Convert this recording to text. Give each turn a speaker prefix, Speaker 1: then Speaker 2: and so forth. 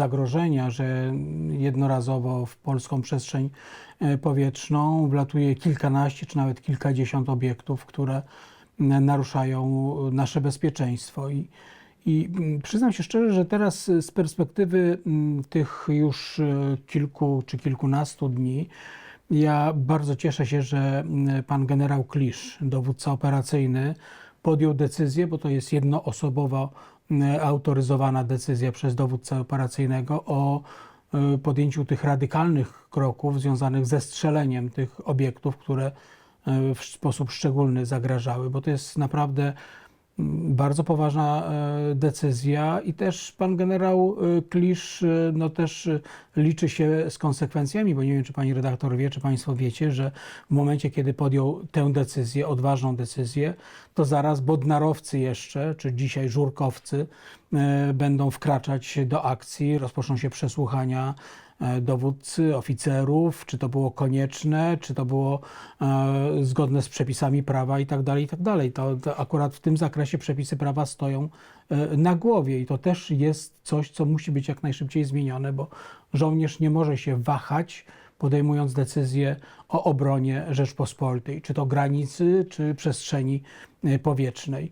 Speaker 1: zagrożenia, że jednorazowo w polską przestrzeń e, powietrzną wlatuje kilkanaście czy nawet kilkadziesiąt obiektów, które naruszają nasze bezpieczeństwo. I, i przyznam się szczerze, że teraz z perspektywy tych już y, kilku czy kilkunastu dni, ja bardzo cieszę się, że pan generał Klisz, dowódca operacyjny, podjął decyzję, bo to jest jednoosobowo mm, autoryzowana decyzja przez dowódcę operacyjnego o y, podjęciu tych radykalnych kroków związanych ze strzeleniem tych obiektów, które y, w sposób szczególny zagrażały, bo to jest naprawdę bardzo poważna e, decyzja i też pan generał e, Klisz e, no też liczy się z konsekwencjami, bo nie wiem, czy pani redaktor wie, czy państwo wiecie, że w momencie, kiedy podjął tę decyzję, odważną decyzję, to zaraz bodnarowcy jeszcze, czy dzisiaj żurkowcy będą wkraczać do akcji, rozpoczną się przesłuchania e, dowódcy, oficerów, czy to było konieczne, czy to było e, zgodne z przepisami prawa i tak dalej, i tak. To, to akurat w tym zakresie przepisy prawa stoją e, na głowie i to też jest coś, co musi być jak najszybciej zmienione, bo żołnierz nie może się wahać, podejmując decyzję o obronie Rzeczpospolitej, czy to granicy, czy przestrzeni e, powietrznej.